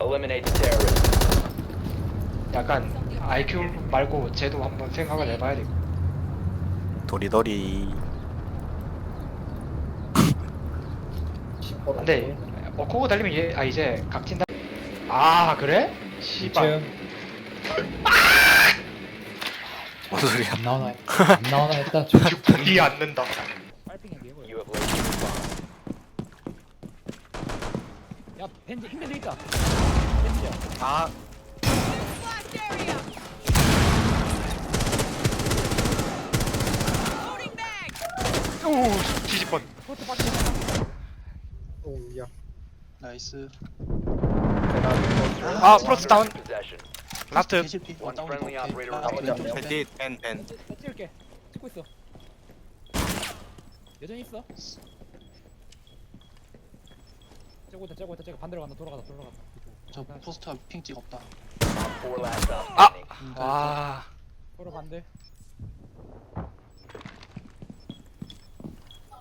Eliminate the terrorist. 약간 IQ 말고 쟤도 한번 생각을 해봐야 돼. 도리도리 근데 어 코고 달리면 얘, 아 이제 각진다. 아 그래? 씨발. 뭔 소리야 안 나오나 안 나오나 했다 좀 죽이 않는다. You have located the bomb. 야 밴드 힘밴드 있다 아오 뒤집번. 나이스 아 프로스 다운. Possession. 라스트. 개실피 One 다운 friendly 오케이. operator 아, remaining. 왼쪽 밴딧 밴밴 찍을게 찍고 있어 여전히 있어 째고 있다 째고 있다 째고 반대로 간다 돌아가다 돌아가다 저 포스터 핑 찍었다. Op four last stop standing. 아 서로 반대.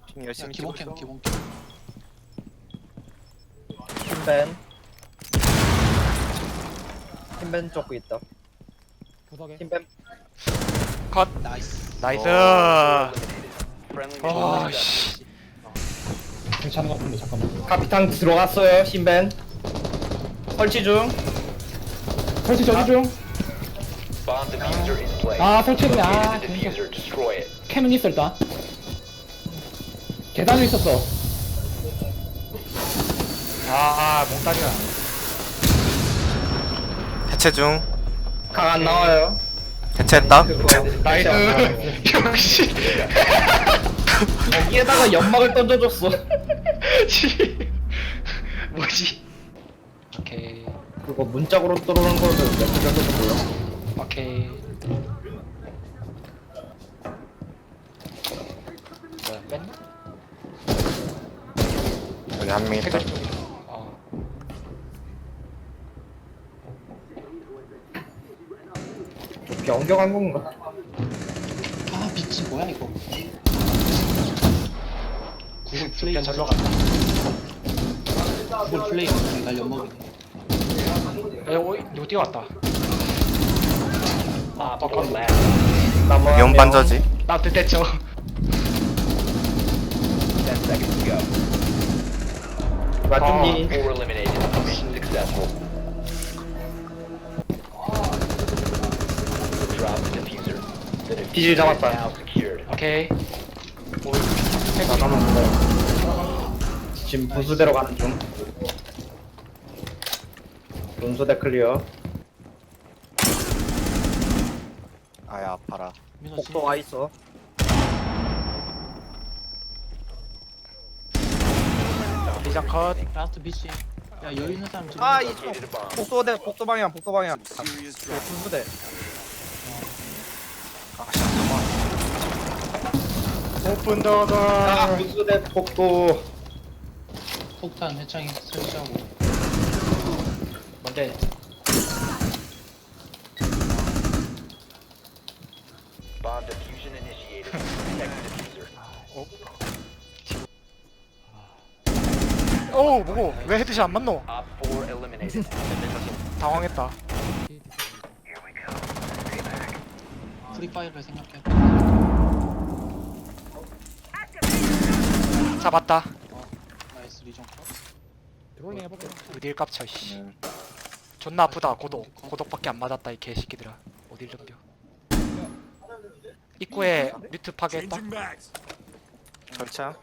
핑 야, 열심히 기본 캠 기본 캠. 흰벤. 흰벤 쪽고 있다. 구석에. 흰벤. 컷. 나이스. 나이스. Eliminated. Friendly mission. 아 success. 씨. 괜찮은 것 같은데 잠깐만 카피탕 들어갔어요 흰벤 설치 중 설치 저기 중 Bomb diffuser in place. 아, 설치했네. 아, Locate the diffuser. Destroy it. 캠은 있어 일단 계단 에 있었어 아 몽따리야. 해체 중 강안 나와요 해체했다 나이스. 역시. 여기에다가 연막을 던져줬어 씨. 뭐지? 오케이. 그거 문짝으로 들어오는 거는 몇개 정도 보여 오케이. 뭐야 뺐나? 여기 한 명 있다 해가 쪽이. 어. 변경한 건가? 아 미치 뭐야 이거 구글 플레이 절로 갔다. 구글 플레이 날 연먹이네 에, 오, 누구 뛰어왔다. Op four last. 나무 위험 반저지 나 됐죠. Ten seconds to go. 마준니 Four eliminated. Mission successful. Drop the diffuser. The diffuser 비질 is 잡았다. now secured. 오케이. 나가면 뭐야 지금 분수대로 가는 중. 분수대 클리어. 아야 아파라. 민호 복도 와 있어. 비장 컷. 라스트 비치 야 여유 있는 사람 지금 아, 이. 복도대 복도 방향 복도 방향. 네, 분수대 오픈 더 아 더. 분수대 복도 폭탄 해창이 설치하고 뭔데? Bomb diffusion initiated. Protect the diffuser. 오 뭐고? 왜 헤드샷 안 맞노? Op 4 eliminated. 당황했다. 프리파이어를 생각해 잡았다. 나이스 리전 컷 드롤링 해볼게 어딜 깝쳐 씨. 음. 존나 아프다 고독. 고독밖에 안 맞았다 이 개새끼들아. 어딜 덤벼. 입구에 뮤트 파괴했다. 설치야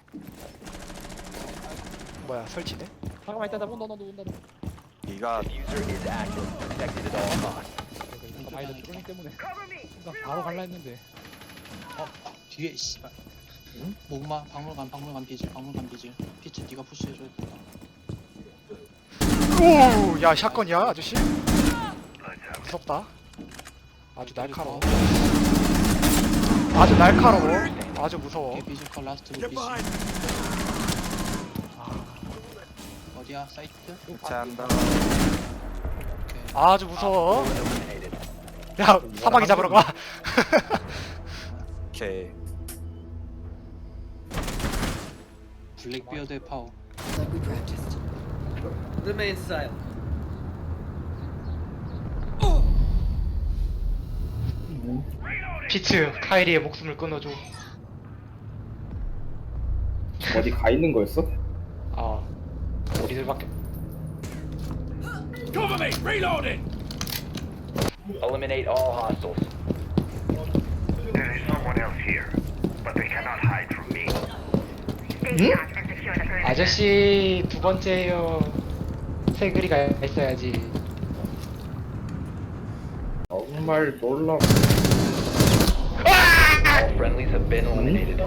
뭐야 설치돼? 잠깐만 이따 나 온다 온다 온다. 잠깐만 아이들 드롤링 때문에 순간 바로 갈라 했는데 뒤에 씨발 목마 박물관 박물관 비질 박물관 비질 피치 네가 푸시해줘야 된다 오, 야 샷건이야 아저씨. 무섭다. 아주 날카로워. 아주 날카로워. 아주 무서워. 오케이 비질 컷 라스트 비치 어디야 사이트? 오케이 아주 무서워. Eliminated. 야 사마귀 잡으러 가. 오케이 블랙비어드의 파워. Like we practiced. Remain silent. 피츠 카이리의 목숨을 끊어줘. 어디 가 있는 거였어? 아 우리들밖에. Cover me! Reloading! Eliminate all hostiles. There is no one else here, but they cannot hide. 아저씨 두 번째요 세그리가 있어야지 정말 놀라. All friendlies have been eliminated.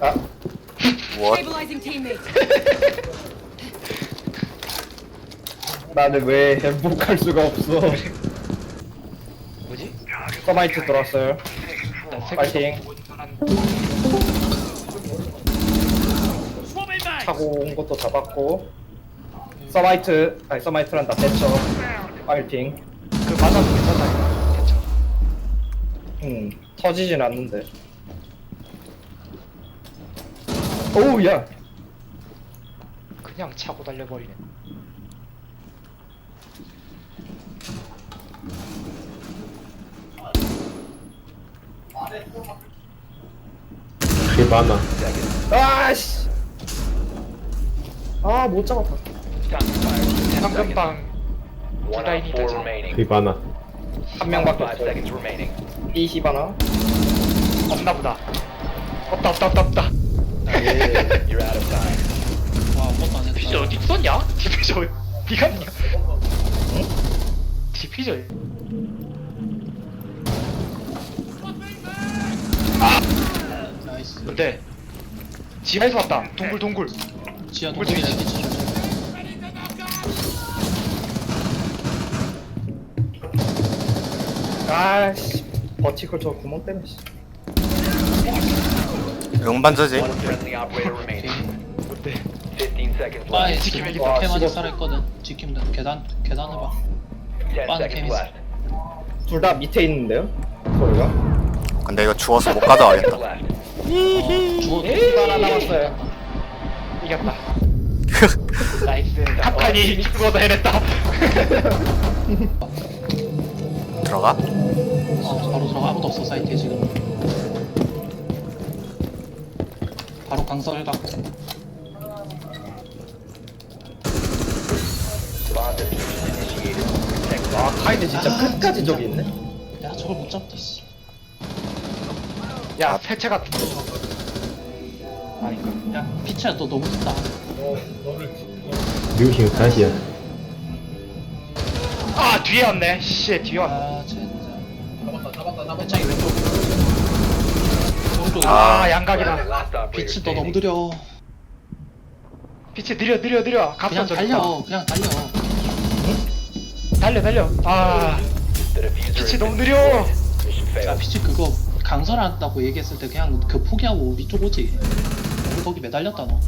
아, 뭐? Stabilizing. 나는 왜 행복할 수가 없어? 뭐지? 서마이트 들어왔어요. 나 파이팅. 차고 온 것도 잡았고. 서마이트, 아니 서마이트란다. 대처. 파이팅. 그 맞아도 괜찮다 대처 음, 터지진 않는데. 오우, 야. 그냥 차고 달려버리네 많아. 아씨. 아, 못 잡았다. 상금방 One on 라인이 four remaining. 그게 많아. 한 명밖에 Five 없어. seconds remaining. 이 히바나. 없나 보다 없다 없다 없다 없다 You're out of time. 와 아무것도 안 디피저 했다 어디 있었냐? 디피저 어디 갔냐? 디피저 근데 지하에서 왔다 동굴 동굴 지하? 피치 조심 아씨. 버티컬 저 구멍 때문에. 씨. 용반저지? One friendly operator remaining. 뭔데? 15 seconds 바에 left. 지키면 지금 와, 캠 아직 죽었어. 살아있거든 돼 계단 계단을 봐10 바에 seconds 캠 있어 left. 둘 다 밑에 있는데요? 소리가? 근데 이거 주워서 못 가져가겠다. Left. 죽어도 예, 하나 남았어요. 이겼다 나이스 카칸이 죽어도 해냈다 들어가? 어, 바로 들어가 아무도 없어 사이트에 지금 바로 강설가. Protect 아, 카이드 진짜 아, 끝까지. 저기 있네. 야 저걸 못 잡다 씨 야 아. 세체가 아니 야 피치야 너 너무 좋다. 류신 다시야. 아 뒤에 왔네. 씨 뒤에 왔네 아 진짜. 배짱이 왼쪽 오른쪽 아 양각이다. 피치 너 너무 느려. 빛이 느려 느려 느려. 그냥 갑선 저기 달려. 그냥 달려. 달려 달려. 아. 빛이 너무 느려. 야 피치 그거. 강설한다고 얘기했을 때 그냥 그 포기하고 우리 쪽 오지 우리 거기 매달렸다 너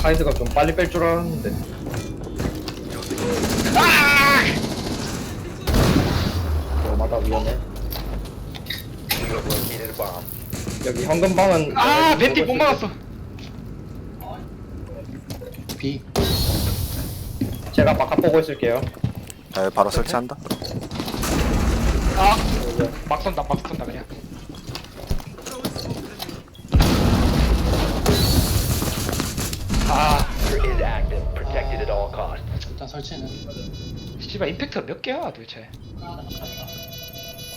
카이드가 좀 빨리 뺄 줄 알았는데. 위험해. Located a bomb. 여기 현금방은 아 벤티 못 막았어 B 제가 바깥 보고 있을게요. 자, 여기 바로 설치한다. 아 막 쏜다 막 쏜다 그냥. 아. Diffuser is active. Protected at all costs. 일단 설치는. 씨발 임팩트가 몇 개야 도대체?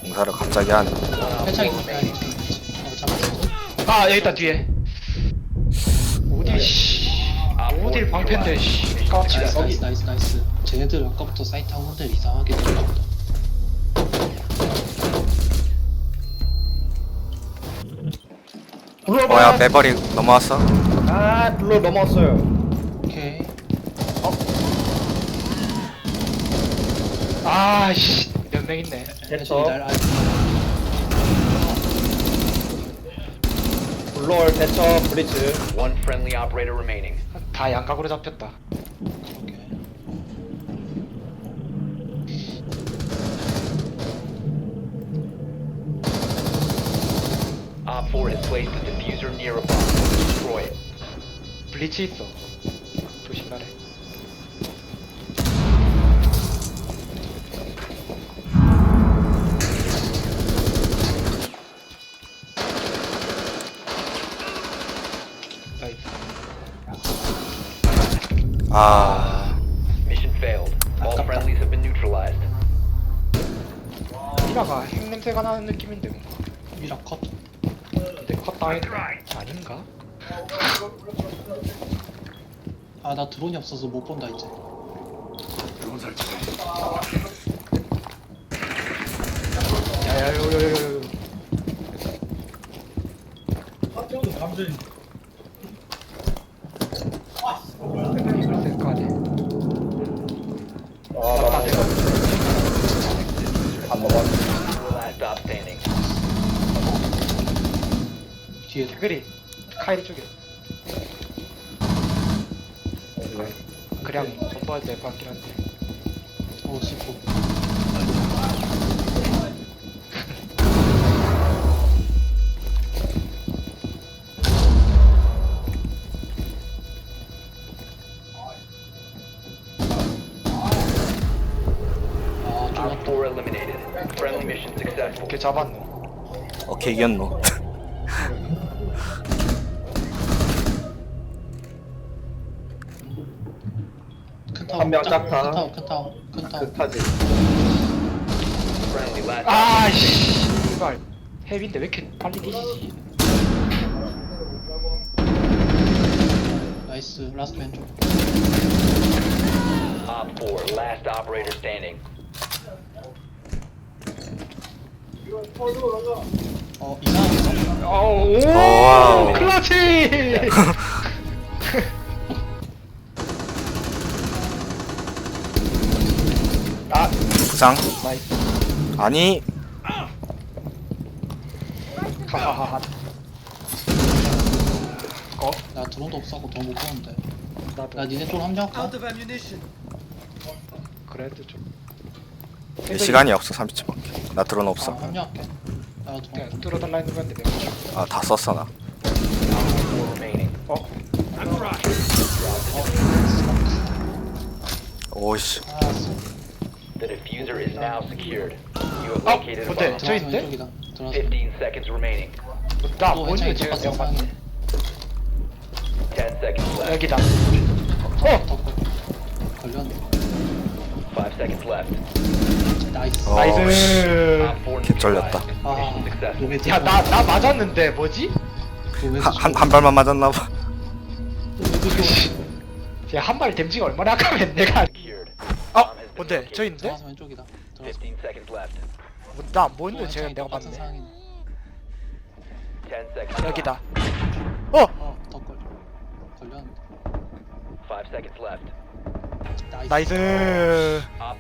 공사를 갑자기 하네. 가까이 어 잡았어. 아 여기 있다 뒤에. 어디 씨. 어딜 방패인데 씨. 깜짝이야 나이스 나이스 나이스 쟤네들 아까부터 사이트 학원들 이상하게 들어가보 다 블루 어, 야, 매버리 넘어왔어. 아, 블루 넘어왔어요. 오케이 아 씨 몇 명 있네 날 알- 블루얼 대처 브리즈. One friendly operator remaining. 다 양각으로 잡혔다 Place the diffuser near a bomb. Destroy it. 블리치 있어. 조심하래. 아 Mission failed. All 아깝다. friendlies have been neutralized. 미라가 핵 냄새가 나는 느낌인데 뭔가 미라컵 근데 컸다 해도 아닌가? 아 나 드론이 없어서 못 본다 이제. 야야요요요요 이 뒤에 그리 카이리 쪽에 그냥 전부할 될것 같긴 한데 어 씹고. 아 Op 쫄았다. 4 eliminated. Friendly mission successful. 이렇게 잡았노 오케이 이겼노 한명 짝- 짝타. 큰 타워 큰 타워 큰 타워. 그 타지 Friendly last 아씨 이발 헤비인데 왜 이렇게 빨리 뒤지지 나이스 라스트 왼쪽. Op 4, last operator standing. 어 이상하게 오 와우. 클러치 부상. 아니. 하하하하 나 드론도 없어고 더 못 보는데. 나도. 나 니네 쪽 합류할까? 그래도 좀. 시간이 없어 30초밖에. 나 드론 아, 없어. 합류할게. 나 드론. 뚫어달라 했는 건데 내가 아다 썼어 나. 4 remaining. 오이씨. 아, The diffuser is now secured. You have located a 뭔데? bomb. 저 있는데? 왼쪽이다. 들어가서. 15 seconds remaining. 나 또 뭔지 왼쪽에 제가 똑같은 내가 봤네 10 seconds left. 여기다 더 걸- 걸렸네. 5 seconds left. 나이스. 어. 나이스 Op 4 개쩔렸다. neutralized. 아, Mission successful. 몸에 야나 나 맞았는데 뭐지? 몸에서 한, 한 발만 맞았나봐 야한 발 댐지가 얼마나 아까면 내가 Secured. 어? Bomb has been 뭔데? 저 있는데? 들어가서 왼쪽이다. 들어가서. 15 seconds left. 나안 보이는데 또 제가 왼쪽에 내가 봤네 상황이네. 10 seconds. 여기다 어! 어, 더 걸. 걸렸는데. 5 seconds left. 나이스. 나이스 Op